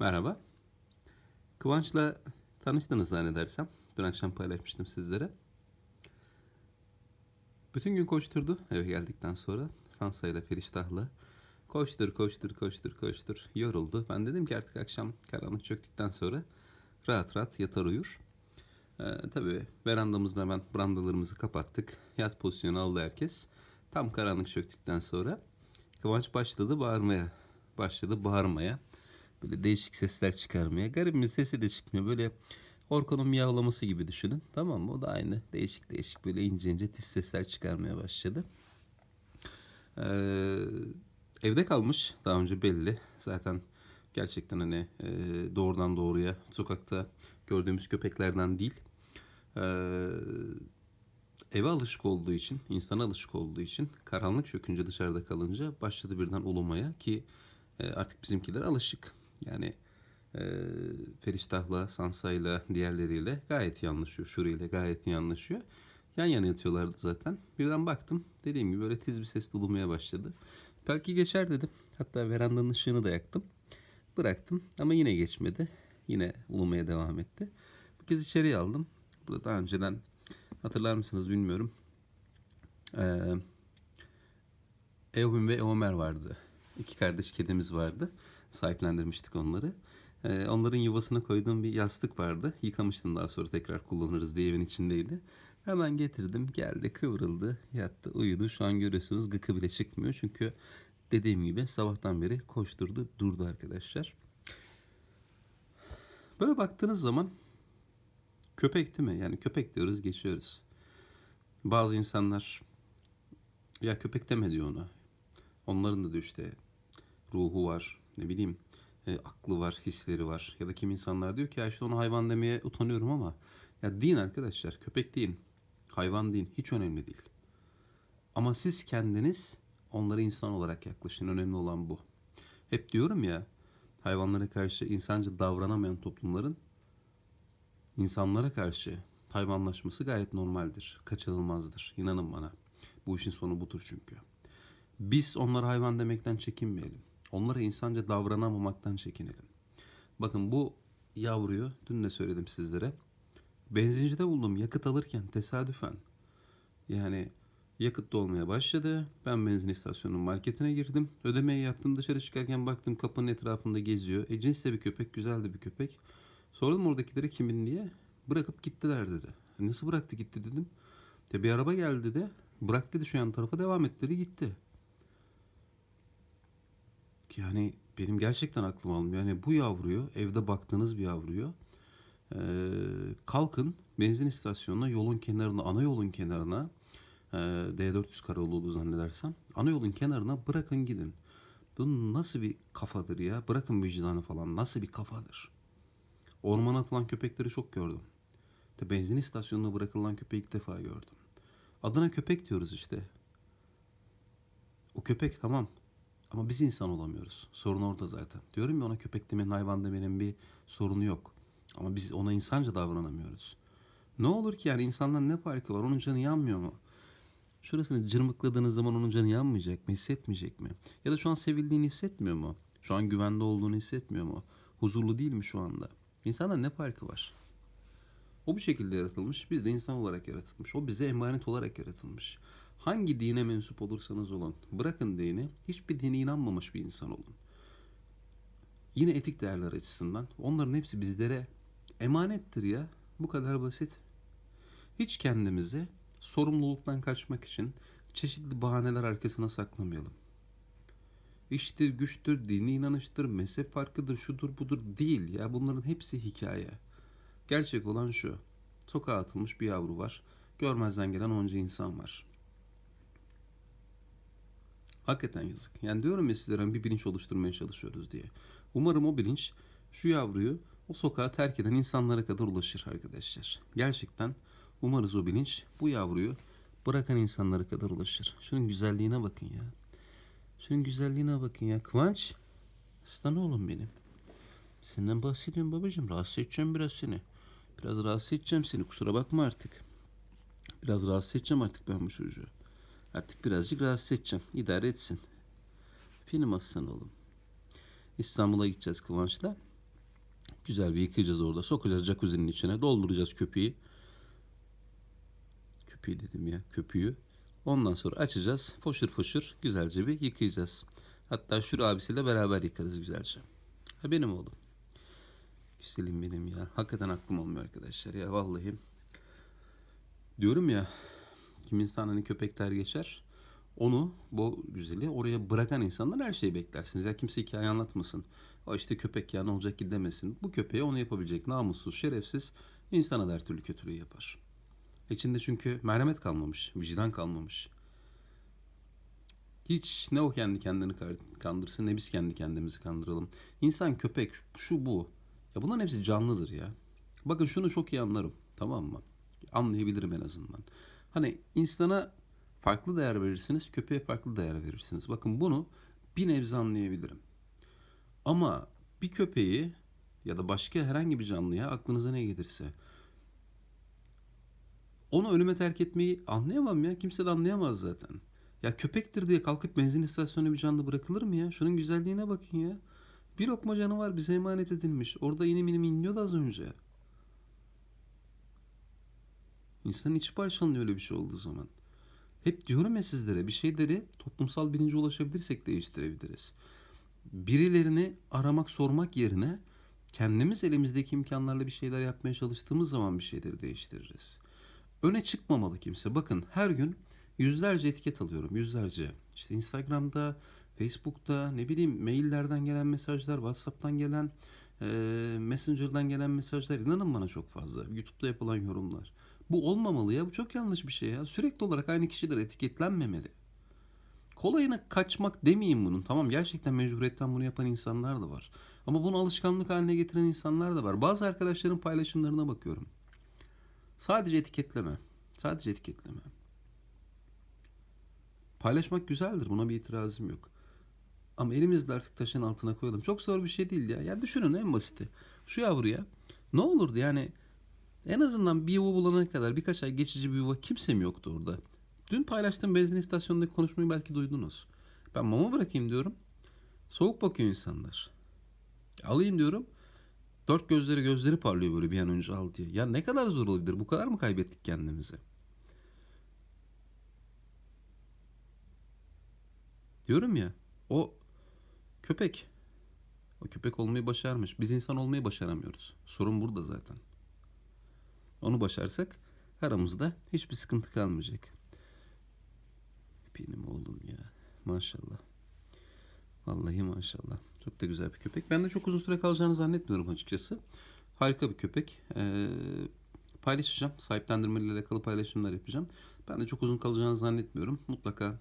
Merhaba. Kıvanç'la tanıştınız zannedersem. Dün akşam paylaşmıştım sizlere. Bütün gün koşturdu eve geldikten sonra. Sansa ile Feriştah'la. Koştur, koştur, koştur, koştur. Yoruldu. Ben dedim ki artık akşam karanlık çöktükten sonra rahat rahat yatar uyur. Ee, tabii verandamızda hemen brandalarımızı kapattık. Yat pozisyonu aldı herkes. Tam karanlık çöktükten sonra Kıvanç başladı bağırmaya. Başladı bağırmaya. Böyle değişik sesler çıkarmaya. Garip bir sesi de çıkmıyor. Böyle Orkun'un miyavlaması gibi düşünün. Tamam mı? O da aynı. Değişik değişik böyle ince ince tiz sesler çıkarmaya başladı. Ee, evde kalmış. Daha önce belli. Zaten gerçekten hani e, doğrudan doğruya sokakta gördüğümüz köpeklerden değil. Ee, eve alışık olduğu için, insana alışık olduğu için karanlık çökünce dışarıda kalınca başladı birden ulumaya ki e, artık bizimkiler alışık. Yani e, Feriştah'la, Sansa'yla, diğerleriyle gayet iyi anlaşıyor. İle gayet iyi anlaşıyor. Yan yana yatıyorlardı zaten. Birden baktım. Dediğim gibi böyle tiz bir ses ulumaya başladı. Belki geçer dedim. Hatta verandanın ışığını da yaktım. Bıraktım ama yine geçmedi. Yine ulumaya devam etti. Bu kez içeriye aldım. Burada daha önceden hatırlar mısınız bilmiyorum. Ee, Eovin ve Eomer vardı. İki kardeş kedimiz vardı. Sahiplendirmiştik onları. Ee, onların yuvasına koyduğum bir yastık vardı. Yıkamıştım daha sonra tekrar kullanırız diye evin içindeydi. Hemen getirdim. Geldi kıvrıldı. Yattı uyudu. Şu an görüyorsunuz gıkı bile çıkmıyor. Çünkü dediğim gibi sabahtan beri koşturdu durdu arkadaşlar. Böyle baktığınız zaman köpek değil mi? Yani köpek diyoruz geçiyoruz. Bazı insanlar ya köpek deme diyor ona. Onların da diyor işte ruhu var, ne bileyim e, aklı var, hisleri var. Ya da kim insanlar diyor ki ya işte ona hayvan demeye utanıyorum ama ya deyin arkadaşlar köpek deyin, hayvan deyin hiç önemli değil. Ama siz kendiniz onlara insan olarak yaklaşın. Önemli olan bu. Hep diyorum ya hayvanlara karşı insanca davranamayan toplumların insanlara karşı hayvanlaşması gayet normaldir, kaçınılmazdır. İnanın bana. Bu işin sonu budur çünkü. Biz onlara hayvan demekten çekinmeyelim. Onlara insanca davranamamaktan çekinelim. Bakın bu yavruyu dün de söyledim sizlere. Benzincide buldum yakıt alırken tesadüfen. Yani yakıt dolmaya başladı. Ben benzin istasyonunun marketine girdim. Ödemeyi yaptım. Dışarı çıkarken baktım kapının etrafında geziyor. E cins de bir köpek, güzel de bir köpek. Sordum oradakilere kimin diye. Bırakıp gittiler dedi. Nasıl bıraktı gitti dedim. De bir araba geldi dedi. Bırak dedi şu yan tarafa devam et dedi gitti. Yani benim gerçekten aklım almıyor. Yani bu yavruyu evde baktığınız bir yavruyu e, kalkın benzin istasyonuna yolun kenarına ana yolun kenarına e, D400 Karayolu zannedersem ana yolun kenarına bırakın gidin. Bu nasıl bir kafadır ya? Bırakın vicdanı falan. Nasıl bir kafadır? Ormana atılan köpekleri çok gördüm. De benzin istasyonuna bırakılan köpeği ilk defa gördüm. Adına köpek diyoruz işte. O köpek tamam. Ama biz insan olamıyoruz. Sorun orada zaten. Diyorum ya ona köpek demenin, hayvan demenin bir sorunu yok. Ama biz ona insanca davranamıyoruz. Ne olur ki yani insandan ne farkı var? Onun canı yanmıyor mu? Şurasını cırmıkladığınız zaman onun canı yanmayacak mı? Hissetmeyecek mi? Ya da şu an sevildiğini hissetmiyor mu? Şu an güvende olduğunu hissetmiyor mu? Huzurlu değil mi şu anda? İnsandan ne farkı var? O bu şekilde yaratılmış. Biz de insan olarak yaratılmış. O bize emanet olarak yaratılmış. Hangi dine mensup olursanız olun. Bırakın dini. Hiçbir dine inanmamış bir insan olun. Yine etik değerler açısından. Onların hepsi bizlere emanettir ya. Bu kadar basit. Hiç kendimizi sorumluluktan kaçmak için çeşitli bahaneler arkasına saklamayalım. İştir, güçtür, dini inanıştır, mezhep farkıdır, şudur budur değil ya. Bunların hepsi hikaye. Gerçek olan şu. Sokağa atılmış bir yavru var. Görmezden gelen onca insan var. Hakikaten yazık. Yani diyorum ya sizlere bir bilinç oluşturmaya çalışıyoruz diye. Umarım o bilinç şu yavruyu o sokağa terk eden insanlara kadar ulaşır arkadaşlar. Gerçekten umarız o bilinç bu yavruyu bırakan insanlara kadar ulaşır. Şunun güzelliğine bakın ya. Şunun güzelliğine bakın ya. Kıvanç. Aslan oğlum benim. Senden bahsediyorum babacığım. Rahatsız edeceğim biraz seni. Biraz rahatsız edeceğim seni. Kusura bakma artık. Biraz rahatsız edeceğim artık ben bu çocuğu. Artık birazcık rahatsız edeceğim. İdare etsin. Benim aslan oğlum. İstanbul'a gideceğiz Kıvanç'la. Güzel bir yıkayacağız orada. Sokacağız jacuzzi'nin içine. Dolduracağız köpüğü. Köpüğü dedim ya. Köpüğü. Ondan sonra açacağız. Foşur foşur güzelce bir yıkayacağız. Hatta Şur abisiyle beraber yıkarız güzelce. Ha benim oğlum. Güzelim benim ya. Hakikaten aklım olmuyor arkadaşlar ya vallahi. Diyorum ya kim insan hani köpekler geçer. Onu bu güzeli oraya bırakan insanlar her şeyi beklersiniz. Ya kimse hikaye anlatmasın. O işte köpek ya ne olacak ki demesin. Bu köpeğe onu yapabilecek namussuz, şerefsiz insana da her türlü kötülüğü yapar. İçinde çünkü merhamet kalmamış, vicdan kalmamış. Hiç ne o kendi kendini kandırsın ne biz kendi kendimizi kandıralım. İnsan, köpek, şu bu. Ya bunların hepsi canlıdır ya. Bakın şunu çok iyi anlarım. Tamam mı? Anlayabilirim en azından. Hani insana farklı değer verirsiniz, köpeğe farklı değer verirsiniz. Bakın bunu bir nebze anlayabilirim. Ama bir köpeği ya da başka herhangi bir canlıya aklınıza ne gelirse onu ölüme terk etmeyi anlayamam ya. Kimse de anlayamaz zaten. Ya köpektir diye kalkıp benzin istasyonuna bir canlı bırakılır mı ya? Şunun güzelliğine bakın ya. Bir lokma canı var bize emanet edilmiş. Orada inim inim inliyordu az önce. İnsanın içi parçalanıyor öyle bir şey olduğu zaman. Hep diyorum ya sizlere bir şeyleri toplumsal bilince ulaşabilirsek değiştirebiliriz. Birilerini aramak sormak yerine kendimiz elimizdeki imkanlarla bir şeyler yapmaya çalıştığımız zaman bir şeyleri değiştiririz. Öne çıkmamalı kimse. Bakın her gün yüzlerce etiket alıyorum. Yüzlerce. İşte Instagram'da, Facebook'ta, ne bileyim maillerden gelen mesajlar, WhatsApp'tan gelen, e, Messenger'dan gelen mesajlar. inanın bana çok fazla. YouTube'da yapılan yorumlar. Bu olmamalı ya. Bu çok yanlış bir şey ya. Sürekli olarak aynı kişiler etiketlenmemeli. Kolayına kaçmak demeyeyim bunun. Tamam gerçekten mecburiyetten bunu yapan insanlar da var. Ama bunu alışkanlık haline getiren insanlar da var. Bazı arkadaşların paylaşımlarına bakıyorum. Sadece etiketleme. Sadece etiketleme. Paylaşmak güzeldir. Buna bir itirazım yok. Ama elimizde artık taşın altına koyalım. Çok zor bir şey değil ya. Ya düşünün en basiti. Şu yavruya ne olurdu yani en azından bir yuva bulana kadar birkaç ay geçici bir yuva kimse mi yoktu orada? Dün paylaştığım benzin istasyonundaki konuşmayı belki duydunuz. Ben mama bırakayım diyorum. Soğuk bakıyor insanlar. Alayım diyorum. Dört gözleri gözleri parlıyor böyle bir an önce al diye. Ya ne kadar zor olabilir? Bu kadar mı kaybettik kendimizi? Diyorum ya o köpek o köpek olmayı başarmış. Biz insan olmayı başaramıyoruz. Sorun burada zaten. Onu başarsak aramızda hiçbir sıkıntı kalmayacak. Benim oğlum ya. Maşallah. Vallahi maşallah. Çok da güzel bir köpek. Ben de çok uzun süre kalacağını zannetmiyorum açıkçası. Harika bir köpek. Ee, paylaşacağım. Sahiplendirmeyle alakalı paylaşımlar yapacağım. Ben de çok uzun kalacağını zannetmiyorum. Mutlaka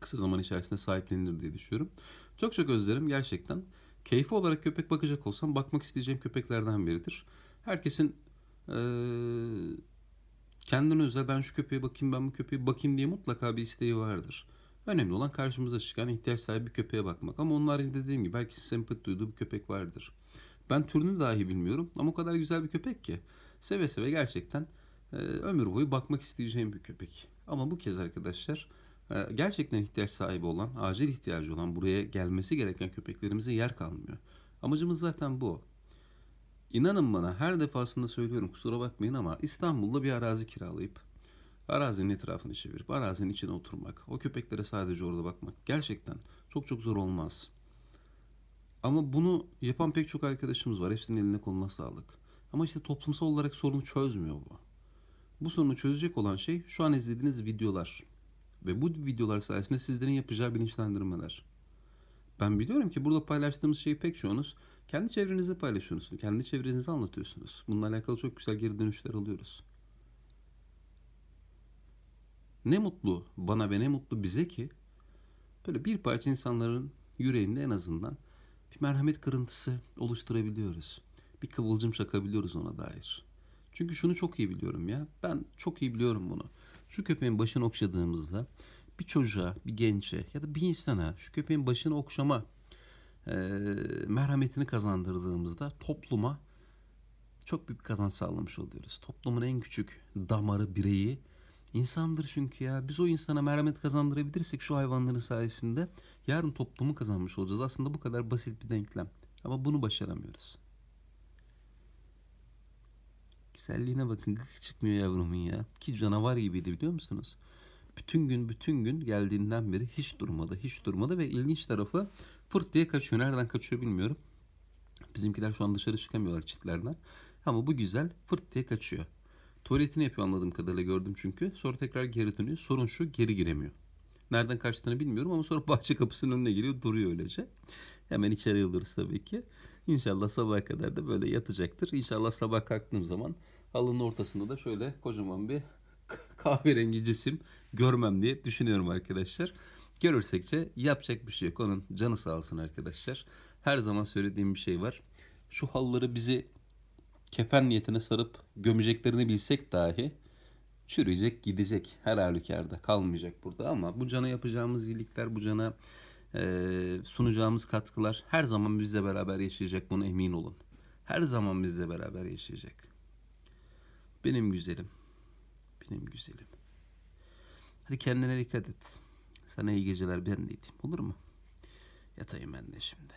kısa zaman içerisinde sahiplenir diye düşünüyorum. Çok çok özlerim gerçekten. Keyfi olarak köpek bakacak olsam bakmak isteyeceğim köpeklerden biridir. Herkesin kendine özel ben şu köpeğe bakayım ben bu köpeğe bakayım diye mutlaka bir isteği vardır. Önemli olan karşımıza çıkan ihtiyaç sahibi bir köpeğe bakmak. Ama haricinde dediğim gibi belki sempati duyduğu bir köpek vardır. Ben türünü dahi bilmiyorum ama o kadar güzel bir köpek ki. Seve seve gerçekten e, ömür boyu bakmak isteyeceğim bir köpek. Ama bu kez arkadaşlar e, gerçekten ihtiyaç sahibi olan, acil ihtiyacı olan, buraya gelmesi gereken köpeklerimize yer kalmıyor. Amacımız zaten bu. İnanın bana her defasında söylüyorum kusura bakmayın ama İstanbul'da bir arazi kiralayıp arazinin etrafını çevirip arazinin içine oturmak, o köpeklere sadece orada bakmak gerçekten çok çok zor olmaz. Ama bunu yapan pek çok arkadaşımız var. Hepsinin eline koluna sağlık. Ama işte toplumsal olarak sorunu çözmüyor bu. Bu sorunu çözecek olan şey şu an izlediğiniz videolar. Ve bu videolar sayesinde sizlerin yapacağı bilinçlendirmeler. Ben biliyorum ki burada paylaştığımız şeyi pek çoğunuz kendi çevrenizde paylaşıyorsunuz. Kendi çevrenizde anlatıyorsunuz. Bununla alakalı çok güzel geri dönüşler alıyoruz. Ne mutlu bana ve ne mutlu bize ki böyle bir parça insanların yüreğinde en azından bir merhamet kırıntısı oluşturabiliyoruz. Bir kıvılcım çakabiliyoruz ona dair. Çünkü şunu çok iyi biliyorum ya. Ben çok iyi biliyorum bunu. Şu köpeğin başını okşadığımızda bir çocuğa, bir gence ya da bir insana şu köpeğin başını okşama e, merhametini kazandırdığımızda topluma çok büyük bir kazanç sağlamış oluyoruz. Toplumun en küçük damarı, bireyi insandır çünkü ya. Biz o insana merhamet kazandırabilirsek şu hayvanların sayesinde yarın toplumu kazanmış olacağız. Aslında bu kadar basit bir denklem. Ama bunu başaramıyoruz. Güzelliğine bakın gık çıkmıyor yavrumun ya. Ki canavar gibiydi biliyor musunuz? Bütün gün bütün gün geldiğinden beri hiç durmadı hiç durmadı ve ilginç tarafı fırt diye kaçıyor. Nereden kaçıyor bilmiyorum. Bizimkiler şu an dışarı çıkamıyorlar çitlerden. Ama bu güzel fırt diye kaçıyor. Tuvaletini yapıyor anladığım kadarıyla gördüm çünkü. Sonra tekrar geri dönüyor. Sorun şu geri giremiyor. Nereden kaçtığını bilmiyorum ama sonra bahçe kapısının önüne geliyor duruyor öylece. Hemen içeri alırız tabii ki. İnşallah sabaha kadar da böyle yatacaktır. İnşallah sabah kalktığım zaman halının ortasında da şöyle kocaman bir kahverengi cisim görmem diye düşünüyorum arkadaşlar. Görürsekçe yapacak bir şey yok. Onun canı sağ olsun arkadaşlar. Her zaman söylediğim bir şey var. Şu halları bizi kefen niyetine sarıp gömeceklerini bilsek dahi çürüyecek gidecek her halükarda kalmayacak burada ama bu cana yapacağımız iyilikler bu cana eee, sunacağımız katkılar her zaman bizle beraber yaşayacak buna emin olun. Her zaman bizle beraber yaşayacak. Benim güzelim. Benim güzelim. Hadi kendine dikkat et. Sana iyi geceler ben de edeyim olur mu? Yatayım ben de şimdi.